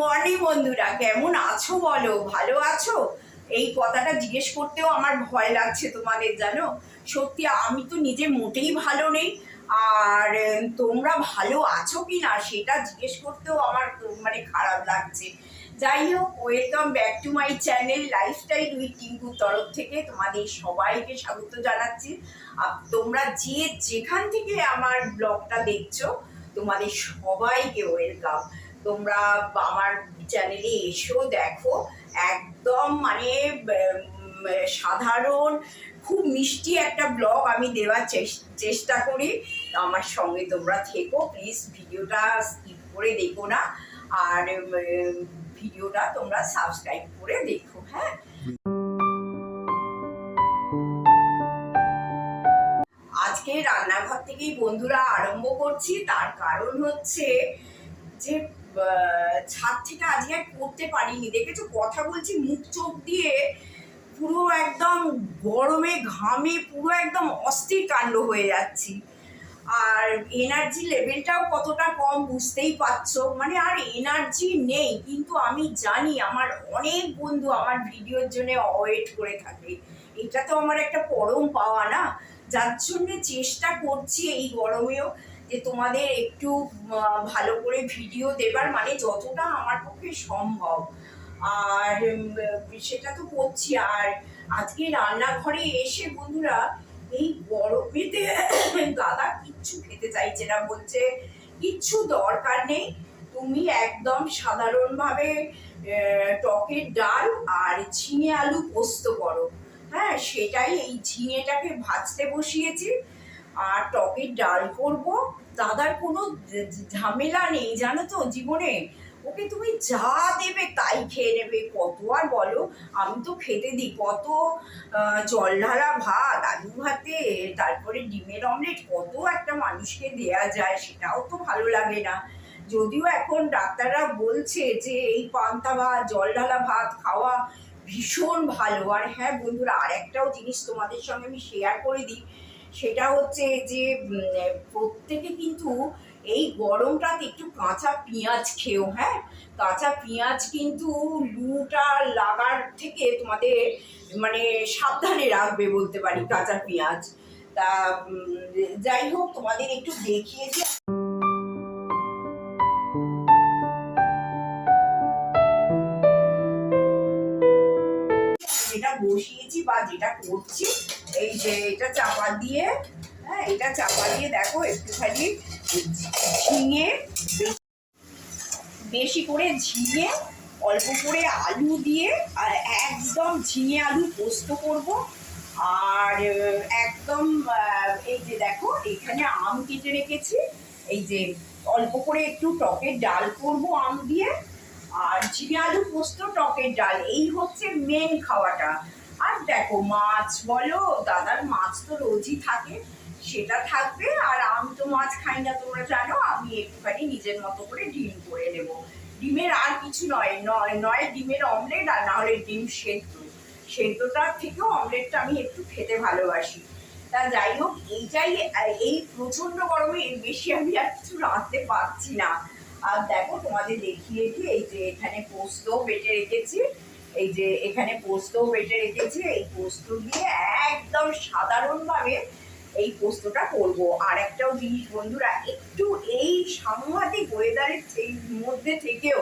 Morning বন্ধুরা। কেমন আছো বলো? ভালো আছো? এই কথাটা জিজ্ঞেস করতেও আমার ভয় লাগছে তোমাদের, জানো? সত্যি, আমি তো নিজে মোটেই ভালো নেই। আর তোমরা ভালো আছো কি না সেটা জিজ্ঞেস করতেও আমার মানে খারাপ লাগছে। যাই হোক welcome back to my channel lifestyle with টিঙ্কুর তরফ থেকে তোমাদের সবাইকে স্বাগত জানাচ্ছি। আর তোমরা যে যেখান থেকে আমার ব্লগটা দেখছ, তোমাদের সবাইকে ওয়েলকাম তোমরা আমার চ্যানেলে এসো, দেখো। একদম মানে সাধারণ, খুব মিষ্টি একটা ব্লগ আমি দেওয়ার চেষ্টা করি। আমার সঙ্গে তোমরা থেকো প্লিজ ভিডিওটা স্কিপ করে দেখো না। আর ভিডিওটা তোমরা সাবস্ক্রাইব করে দেখো হ্যাঁ? আজকে রান্নাঘর থেকেই বন্ধুরা আরম্ভ করছি। তার কারণ হচ্ছে যে ছাদ থেকে আজকে আর করতে পারিনি। দেখেছ? কথা বলছি, মুখ চোখ দিয়ে পুরো একদম গরমে ঘামে, পুরো একদম অস্থির কাণ্ড হয়ে যাচ্ছি। আর এনার্জি লেভেলটাও কতটা কম বুঝতেই পারছ? মানে আর এনার্জি নেই, কিন্তু আমি জানি আমার অনেক বন্ধু আমার ভিডিওর জন্য ওয়েট করে থাকে। এটা তো আমার একটা পরম পাওয়া না? যার জন্য চেষ্টা করছি এই গরমেও। যে তোমাদের একটু ভালো করে ভিডিও দেবার মানে যতটা আমার পক্ষে সম্ভব। আর সেটা তো করছি। আর আজকে রান্নাঘরে এসে বন্ধুরা, এই গরমেতে দাদা কিচ্ছু খেতে চাইছে না। বলছে, কিচ্ছু দরকার নেই। তুমি একদম সাধারণভাবে টকের ডাল আর ঝিঙে আলু পোস্ত করো। হ্যাঁ সেটাই এই ঝিঙেটাকে ভাজতে বসিয়েছি। আর টকের ডাল করব। দাদার কোনো ঝামেলা নেই, জানো তো জীবনে। ওকে তুমি যা দেবে তাই খেয়ে নেবে। কত আর বলো, আমি তো খেতে দিই। কত জল ঢালা ভাত, আলু ভাতে, তারপরে ডিমের অমলেট, কত একটা মানুষকে দেয়া যায়, সেটাও তো ভালো লাগে না। যদিও এখন ডাক্তাররা বলছে যে এই পান্তা ভাত, জল ঢালা ভাত খাওয়া ভীষণ ভালো। আর হ্যাঁ বন্ধুরা আর একটাও জিনিস তোমাদের সঙ্গে আমি শেয়ার করে দিই। সেটা হচ্ছে যে প্রত্যেকে কিন্তু এই গরমটাতে একটু কাঁচা পেঁয়াজ খেও হ্যাঁ? কাঁচা পেঁয়াজ কিন্তু লুটা লাগার থেকে তোমাদের মানে সাবধানে রাখবে বলতে পারি কাঁচা পেঁয়াজ। তা যাই হোক, তোমাদের একটু দেখিয়েছি বা যেটা করছি, এই যে এটা চাপা দিয়ে হ্যাঁ এটা চাপা দিয়ে দেখো একটুখানি ঝিঙে, বেশি করে ঝিঙে, অল্প করে আলু দিয়ে, আর একদম ঝিঙে আলু পোস্ত করব। আর, একদম এই যে দেখো, এখানে আম কেটে রেখেছি। এই যে অল্প করে একটু টকের ডাল করব আম দিয়ে। আর ঝিঙে আলু পোস্ত, টকের ডাল, এই হচ্ছে মেন খাওয়াটা। দেখো, মাছ বলো, দাদার মাছ তো রোজই থাকে, সেটা থাকবে, আর আমি তো মাছ খাই না, তোমরা জানো, আমি একটুখানি নিজের মতো করে ডিম করে নেব। ডিমের আর কিছু নয় নয় নয় ডিমের অমলেট, আর না হলে ডিম সেদ্ধ। সেদ্ধটার থেকেও অমলেটটা আমি একটু খেতে ভালোবাসি। তা যাই হোক, এইটাই, এই প্রচণ্ড গরমে এর বেশি আমি আর কিছু রাঁধতে পারছি না। আর দেখো, তোমাদের দেখিয়ে দিই, এই যে এখানে পোস্ত বেটে রেখেছি। এই যে এখানে পোস্ত বেটে রেখেছি, এই পোস্ত দিয়ে একদম সাধারণভাবে এই পোস্তটা করব। আর একটাও জিনিস বন্ধুরা, একটু এই সাংঘাতিক ওয়েদারের মধ্যে থেকেও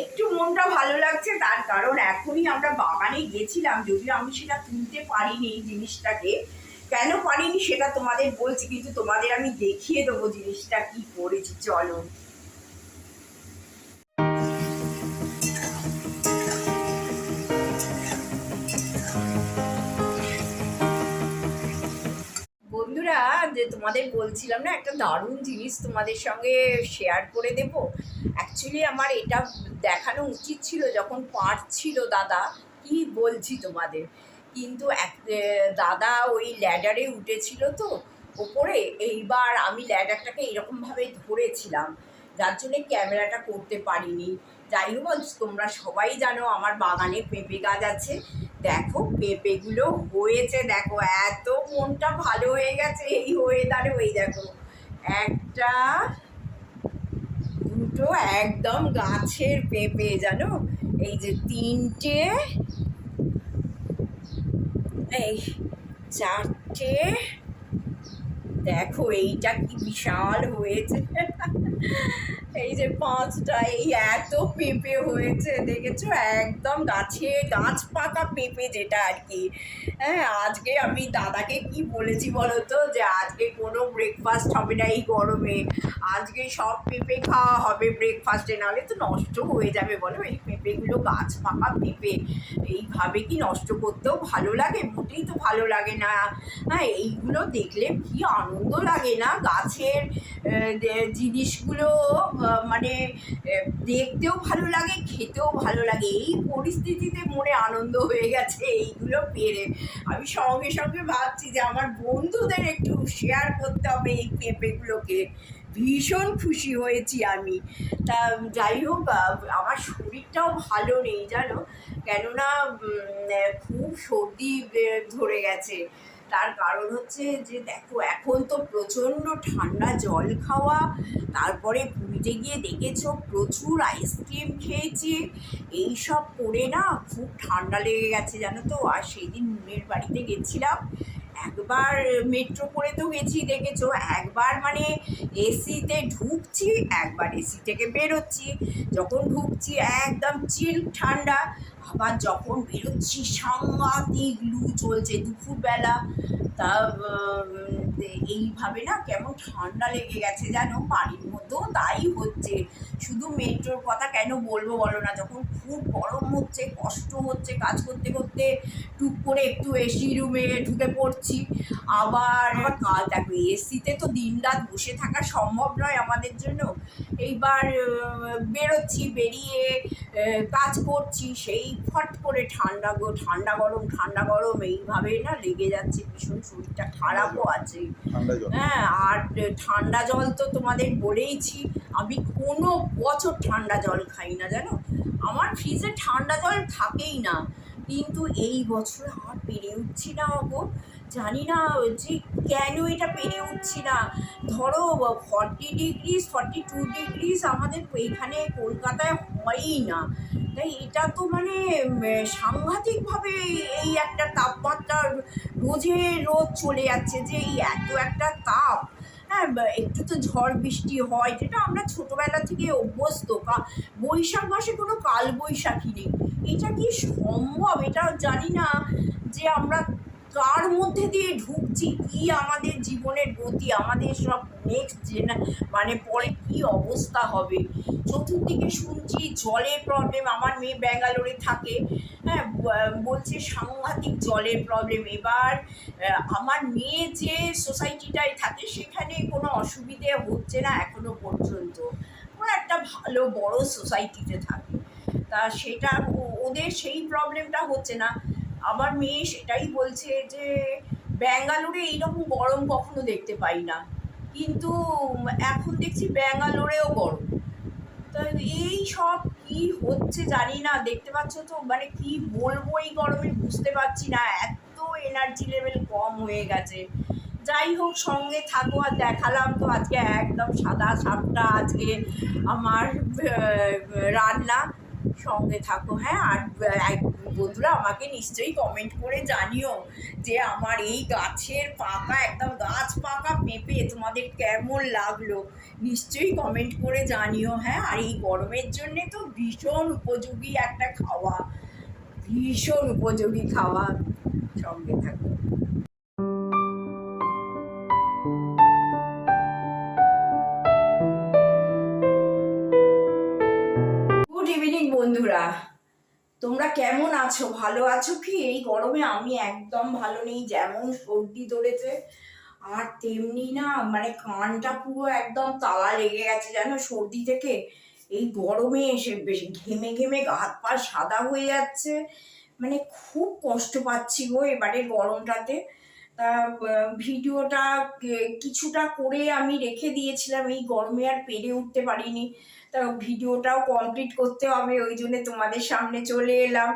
একটু মনটা ভালো লাগছে, তার কারণ এখনই আমরা বাগানে গেছিলাম, যদিও আমি সেটা তুলতে পারিনি এই জিনিসটাকে। কেন পারিনি সেটা তোমাদের বলছি, কিন্তু তোমাদের আমি দেখিয়ে দেবো জিনিসটা কি করেছি, চলো। বন্ধুরা, যে তোমাদের বলছিলাম না, একটা দারুণ জিনিস তোমাদের সঙ্গে শেয়ার করে দেব। অ্যাকচুয়ালি আমার এটা দেখানো উচিত ছিল যখন পাঠ ছিল দাদা, কি বলছি তোমাদের? কিন্তু এক দাদা ওই ল্যাডারে উঠেছিল তো, ওপরে, এইবার আমি ল্যাডারটাকে এরকমভাবে ধরেছিলাম। যার জন্যে ক্যামেরাটা করতে পারিনি। যাই হোক তোমরা সবাই জানো আমার বাগানে পেঁপে গাছ আছে। দেখো, পেঁপেগুলো হয়েছে, দেখো, এত মনটা ভালো হয়ে গেছে এই ওয়েদারে ওই দেখো, একটা, দুটো একদম গাছের পেঁপে, জানো? এই যে তিনটে, এই চারটে, দেখো, এইটা কি বিশাল হয়েছে। এই যে পাঁচটা, এই এত পেঁপে হয়েছে, দেখেছ? একদম গাছে গাছ পাকা পেঁপে যেটা আর কি। হ্যাঁ আজকে আমি দাদাকে কি বলেছি বলো তো? যে আজকে কোনো ব্রেকফাস্ট হবে না এই গরমে। আজকে সব পেঁপে খাওয়া, হবে ব্রেকফাস্টে নাহলে তো নষ্ট হয়ে যাবে, বলো। এই পেঁপেগুলো গাছ পাকা পেঁপে, এইভাবে কি নষ্ট করতেও ভালো লাগে? মোটেই তো ভালো লাগে না। হ্যাঁ এইগুলো দেখলে কি আনন্দ লাগে না? গাছের জিনিসগুলো মানে দেখতেও ভালো লাগে, খেতেও ভালো লাগে। এই পরিস্থিতিতে মনে আনন্দ হয়ে গেছে, এইগুলো পেরে। আমি সঙ্গে সঙ্গে ভাবছি যে আমার বন্ধুদের একটু শেয়ার করতে হবে এই পেঁপেগুলোকে। ভীষণ খুশি হয়েছি আমি। তা যাই হোক আমার শরীরটাও ভালো নেই জানো। কেননা খুব সর্দি ধরে গেছে। তার কারণ হচ্ছে যে, দেখো, এখন তো প্রচণ্ড ঠান্ডা, জল খাওয়া। তারপরে পুরীতে গিয়ে দেখেছ, প্রচুর আইসক্রিম খেয়েছি। এই সব করে না, খুব ঠান্ডা লেগে গেছে জানো তো। আর সেদিন মুনের বাড়িতে গেছিলাম। একবার মেট্রো করে তো গেছি দেখেছ, একবার মানে এসিতে ঢুকছি, একবার এসি থেকে বেরোচ্ছি। যখন ঢুকছি, একদম চিল ঠান্ডা। আবার যখন বেরোচ্ছি, সাংঘাতিক লু চলছে দুপুরবেলা। তা এইভাবে না কেমন ঠান্ডা লেগে গেছে জানো, বাড়ির মধ্যেও তাই হচ্ছে। শুধু মেট্রোর কথা কেন বলব বলো না? যখন খুব গরম হচ্ছে কষ্ট হচ্ছে কাজ করতে করতে টুক করে একটু এসি রুমে ঢুকে পড়ছি। আবার আবার কাজ দেখো এসিতে তো দিন রাত বসে থাকা সম্ভব নয় আমাদের জন্য। এইবার বেরোচ্ছি বেরিয়ে কাজ করছি সেই ফট করে ঠান্ডা গো ঠান্ডা গরম ঠান্ডা গরম এইভাবে না লেগে যাচ্ছে ভীষণ শরীরটা। খারাপও আছে। হ্যাঁ আর ঠান্ডা জল তো তোমাদের বলেইছি। আমি কোনো বছর ঠান্ডা জল খাই না, জানো? আমার ফ্রিজে ঠান্ডা জল থাকেই না। কিন্তু এই বছর আর পেরে উঠছি না গো। জানি না যে কেন এটা পেরে উঠছি না। ধরো forty degrees forty two degrees আমাদের এখানে কলকাতায় হয়ই না। তাই এটা তো মানে সাংঘাতিকভাবে এই একটা তাপমাত্রা রোজে রোজ চলে যাচ্ছে যে এই এত একটা তাপ। হ্যাঁ একটু তো ঝড় বৃষ্টি হয়, যেটা আমরা ছোটোবেলা থেকে অভ্যস্ত বৈশাখ মাসে কোনো কাল বৈশাখী নেই। এটা কি সম্ভব? এটা জানি না যে আমরা কার মধ্যে দিয়ে ঢুকছি? কি আমাদের জীবনের গতি? আমাদের সব নেক্সট জেনা মানে পরে কি অবস্থা হবে? চতুর্দিকে শুনছি জলের প্রবলেম আমার মেয়ে ব্যাঙ্গালোরে থাকে। হ্যাঁ বলছে সাংঘাতিক জলের প্রবলেম এবার আমার মেয়ে যে সোসাইটিটায় থাকে, সেখানে কোনো অসুবিধে হচ্ছে না এখনও পর্যন্ত। ওরা একটা ভালো, বড় সোসাইটিতে থাকে। তা সেটা ওদের সেই প্রবলেমটা হচ্ছে না। আমার মেয়ে সেটাই বলছে যে, ব্যাঙ্গালোরে এইরকম গরম কখনো দেখতে পাই না। কিন্তু এখন দেখছি ব্যাঙ্গালোরেও গরম। তা এই সব কি হচ্ছে জানি না, দেখতে পাচ্ছ তো? মানে কি বলব এই গরমে বুঝতে পারছি না, এত এনার্জি লেভেল কম হয়ে গেছে। যাই হোক, সঙ্গে থাকো আর দেখালাম তো আজকে একদম সাদা সাপটা আজকে আমার রান্না। সঙ্গে থাকো হ্যাঁ? আর বন্ধুরা, আমাকে নিশ্চয়ই কমেন্ট করে জানিও যে আমার এই গাছের পাকা একদম গাছ পাকা পেঁপে তোমাদের কেমন লাগল? নিশ্চয়ই কমেন্ট করে জানিও হ্যাঁ? আর এই গরমের জন্যে তো ভীষণ উপযোগী একটা খাওয়া। ভীষণ উপযোগী খাওয়া। সঙ্গে থাকো। বন্ধুরা। তোমরা কেমন আছো? ভালো আছো কি? এই গরমে আমি একদম ভালো নেই, যেমন সর্দি ধরেছে। আর তেমনি না মানে কানটা পুরো একদম তালা লেগে গেছে যেন সর্দি থেকে। এই গরমে এসে বেশি ঘেমে ঘেমে গাত পা সাদা হয়ে যাচ্ছে। মানে খুব কষ্ট পাচ্ছি গো এবারে গরমটাতে। তা ভিডিওটা কিছুটা করে আমি রেখে দিয়েছিলাম। এই গরমে আর পেরে উঠতে পারিনি। তা, ভিডিওটাও কমপ্লিট করতে হবে, ওই জন্য তোমাদের সামনে চলে এলাম।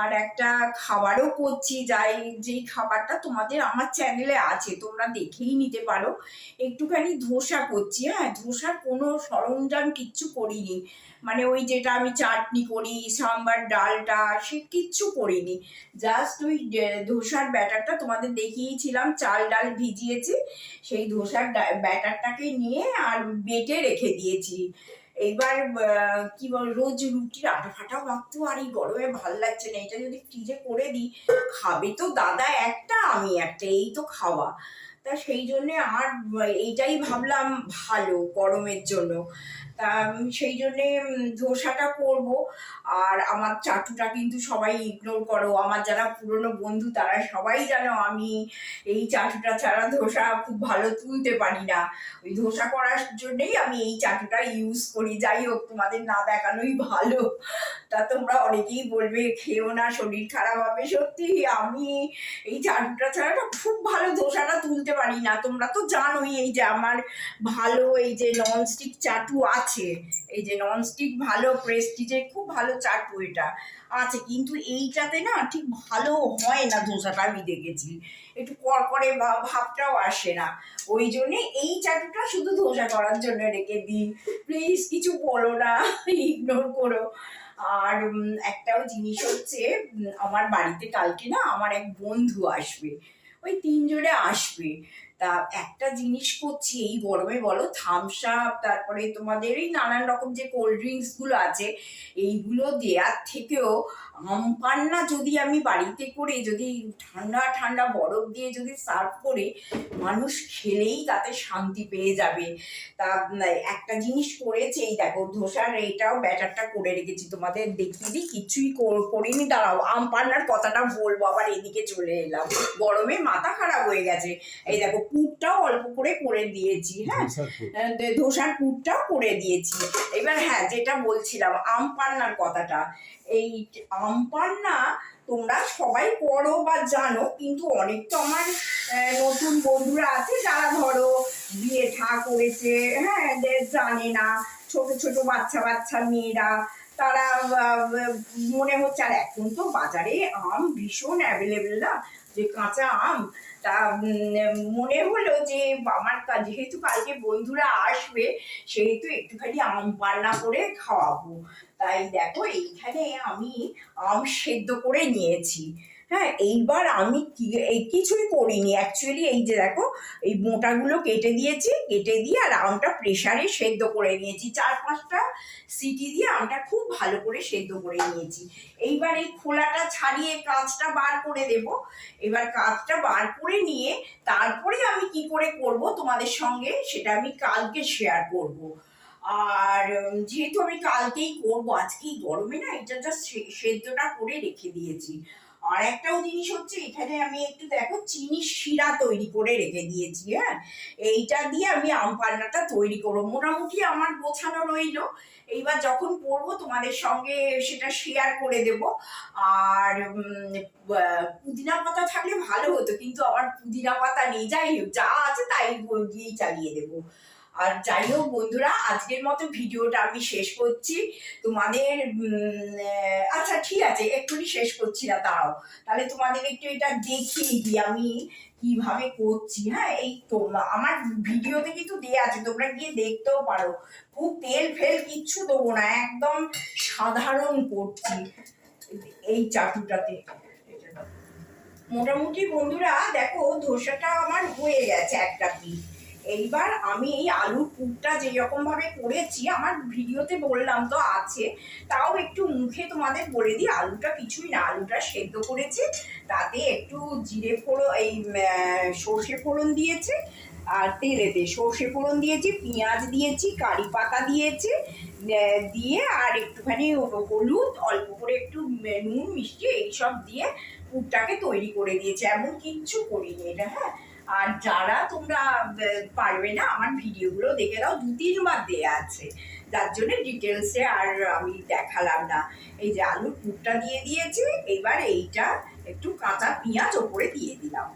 আর একটা খাবারও করছি, যাই, যেই খাবারটা তোমাদের আমার চ্যানেলে আছে, তোমরা দেখেই নিতে পারো। একটুখানি ধোসা করছি হ্যাঁ? ধোসার কোনো সরঞ্জাম কিচ্ছু করিনি। মানে ওই যেটা আমি চাটনি করি সাম্বার ডালটা সে কিচ্ছু করিনি। জাস্ট ওই ধোসার ব্যাটারটা তোমাদের দেখিয়েছিলাম চাল ডাল ভিজিয়েছি সেই ধোসার ব্যাটারটাকে নিয়ে আর বেটে রেখে দিয়েছি। এইবার আহ, কি বল রোজ রুটির আটা ফাটা মাখতেও আর এই গরমে ভালো লাগছে না এটা যদি ফ্রিজে করে দিই খাবে তো দাদা একটা আমি একটা এই তো খাওয়া। তা সেই জন্যে আর এইটাই ভাবলাম ভালো গরমের জন্য। তা সেই জন্যে ধোসাটা করব। আর আমার চাটুটা কিন্তু সবাই ইগনোর করো। আমার যারা পুরনো বন্ধু, তারা সবাই জানো আমি এই চাটুটা ছাড়া ধোসা খুব ভালো তুলতে পারি না। ওই ধোসা করার জন্যেই আমি এই চাটুটা ইউজ করি। যাই হোক, তোমাদের না দেখানোই ভালো। তা তোমরা অনেকেই বলবে খেয়েও না, শরীর খারাপ হবে। সত্যি, আমি এই চাটুটা ছাড়া খুব ভালো ধোসাটা তুলতে পারি না। তোমরা তো জানোই এই যে আমার ভালো এই যে ননস্টিক চাটু আছে এই যে ননস্টিক ভালো প্রেস্টিজের খুব ভালো চাটু এটা আছে। কিন্তু এইটাতে না ঠিক ভালো হয় না ধোসাটা আমি দেখেছি। একটু করকরে ভাব- ভাবটাও আসে না। ওই জন্যে এই চাটুটা শুধু ধোসা করার জন্য রেখে দিই। প্লিজ কিছু বলো না ইগনোর করো। আর একটাও জিনিস হচ্ছে আমার বাড়িতে কালকে না আমার এক বন্ধু আসবে। ওই তিনজনে আসবে। তা একটা জিনিস করছি, এই গরমে বলো, থামস আপ তারপরে তোমাদের এই নানান রকম যে কোল্ড ড্রিঙ্কসগুলো আছে, এইগুলো দেওয়ার থেকেও আম পান্না যদি আমি বাড়িতে করে যদি ঠান্ডা ঠান্ডা বরফ দিয়ে যদি সার্ভ করে মানুষ খেলেই তাতে শান্তি পেয়ে যাবে। তা একটা জিনিস করেছে এই দেখো ধোসার এটাও ব্যাটারটা করে রেখেছি তোমাদের দেখিয়ে দিই। কিছুই কর- করিনি দাঁড়াও আম পান্নার কথাটা বলব আবার এদিকে চলে এলাম। গরমে মাথা খারাপ হয়ে গেছে। এই দেখো পুরটাও অল্প করে করে দিয়েছি হ্যাঁ? ধোসার পুরটাও করে দিয়েছি। এবার হ্যাঁ যেটা বলছিলাম আম পান্নার কথাটা। এই আম পান্না তোমরা সবাই করো বা জানো, কিন্তু অনেক তো আমার নতুন বন্ধুরা আছে যারা ধরো বিয়ে ঠা করেছে হ্যাঁ জানে না, ছোট ছোট বাচ্চা বাচ্চা মেয়েরা, তারা মনে হচ্ছে আর এখন তো বাজারে আম ভীষণ অ্যাভেলেবেল না, যে কাঁচা আম, তা মনে হলো যে আমার যেহেতু কালকে বন্ধুরা আসবে, সেহেতু একটুখানি আম পান্না করে খাওয়াবো। তাই দেখো এইখানে আমি আম সেদ্ধ করে নিয়েছি। হ্যাঁ এইবার আমি এই কিছুই করিনি। অ্যাকচুয়ালি এই যে দেখো, এই মোটাগুলো কেটে দিয়েছি, কেটে দিয়ে আর আমটা প্রেসারে সেদ্ধ করে নিয়েছি। চার পাঁচটা সিটি দিয়ে আমটা খুব ভালো করে সেদ্ধ করে নিয়েছি। এইবার এই খোলাটা ছাড়িয়ে কাঁচটা বার করে দেব। এবার কাঁচটা বার করে নিয়ে তারপরে আমি কি করে করব তোমাদের সঙ্গে সেটা আমি কালকে শেয়ার করব। আর যেহেতু আমি কালকেই করব, আজকেই গরমে না, এটা জাস্ট সেদ্ধটা করে রেখে দিয়েছি। আর একটাও জিনিস হচ্ছে, এখানে আমি একটু দেখো চিনি শিরা তৈরি করে রেখে দিয়েছি হ্যাঁ? এইটা দিয়ে আমি আম পান্নাটা তৈরি করব। মোটামুটি আমার গোছানো রইল। এইবার যখন করব, তোমাদের সঙ্গে সেটা শেয়ার করে দেব। আর পুদিনা পাতা থাকলে ভালো হতো, কিন্তু আমার পুদিনা পাতা নেই। যাই হোক, যা আছে তাই দিয়েই চালিয়ে দেবো। আর যাই হোক বন্ধুরা, আজকের মতো ভিডিওটা আমি শেষ করছি। তোমাদের আচ্ছা ঠিক আছে, এক্ষুনি শেষ করছি না তাও তাহলে তোমাদের একটু এটা দেখিয়ে দিই আমি কীভাবে করছি হ্যাঁ? এই তো, আমার ভিডিওতে কিন্তু দেওয়া আছে, তোমরা গিয়ে দেখতেও পারো। খুব তেল ফেল কিচ্ছু দেবো না, একদম সাধারণ করছি। এই চাটুটাতে। মোটামুটি বন্ধুরা, দেখো, ধোসাটা আমার হয়ে গেছে একটা পিস। এইবার আমি এই আলুর পুরটা যেরকম ভাবে করেছি, আমার ভিডিওতে বললাম তো আছে, তাও একটু মুখে তোমাদের বলে দিই, আলুটা কিছুই না, আলুটা সেদ্ধ করেছি, তাতে একটু জিরে ফোড়ন এই সর্ষে ফোড়ন দিয়েছে আর তেলেতে সর্ষে ফোড়ন দিয়েছি, পেঁয়াজ দিয়েছি, কারি পাতা দিয়েছি দিয়ে আর একটুখানি হলুদ, অল্প করে একটু নুন, মিষ্টি, এইসব দিয়ে পুরটাকে তৈরি করে দিয়েছে, এমন কিচ্ছু করিনি এটা হ্যাঁ। আর যারা তোমরা পারবে না, আমার ভিডিওগুলো দেখে দাও দু তিনবার দেয়া আছে। যার জন্য ডিটেলসে আর আমি দেখালাম না। এই যে আলুর পুরটা দিয়ে দিয়েছি, এবার এইটা একটু কাঁচা পেঁয়াজ ওপরে দিয়ে দিলাম।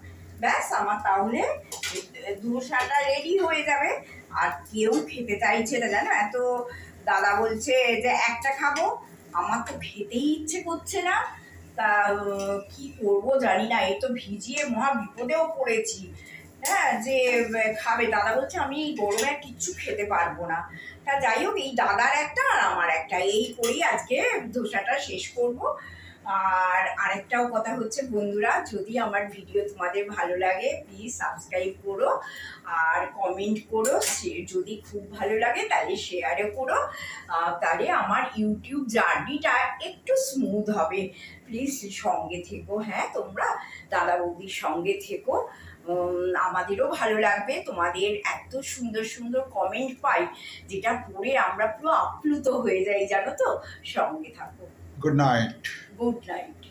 ব্যাস, আমার তাহলে ধোসাটা রেডি হয়ে যাবে। আর কেউ খেতে চাইছে না, জানো? এত দাদা বলছে যে, একটা খাব? আমার তো খেতেই ইচ্ছে করছে না। তা কি করব জানি না। এই তো ভিজিয়ে মহা বিপদেও পড়েছি। হ্যাঁ যে খাবে। দাদা বলছে, আমি এই গরমে কিচ্ছু খেতে পারব না। তা যাই হোক, এই দাদার একটা আর আমার একটা। এই করেই আজকে ধোসাটা শেষ করব। আর আরেকটাও কথা হচ্ছে, বন্ধুরা, যদি আমার ভিডিও তোমাদের ভালো লাগে প্লিজ সাবস্ক্রাইব করো আর কমেন্ট করো। যদি খুব ভালো লাগে, তাহলে শেয়ারও করো। তাহলে আমার ইউটিউব জার্নিটা একটু স্মুথ হবে। প্লিজ সঙ্গে থেকো হ্যাঁ তোমরা দাদা বৌদির সঙ্গে থেকো। আমাদেরও ভালো লাগবে। তোমাদের এত সুন্দর সুন্দর কমেন্ট পাই, যেটা পড়ে আমরা পুরো আপ্লুত হয়ে যাই, জানো তো? সঙ্গে থাকো। Good night. Good night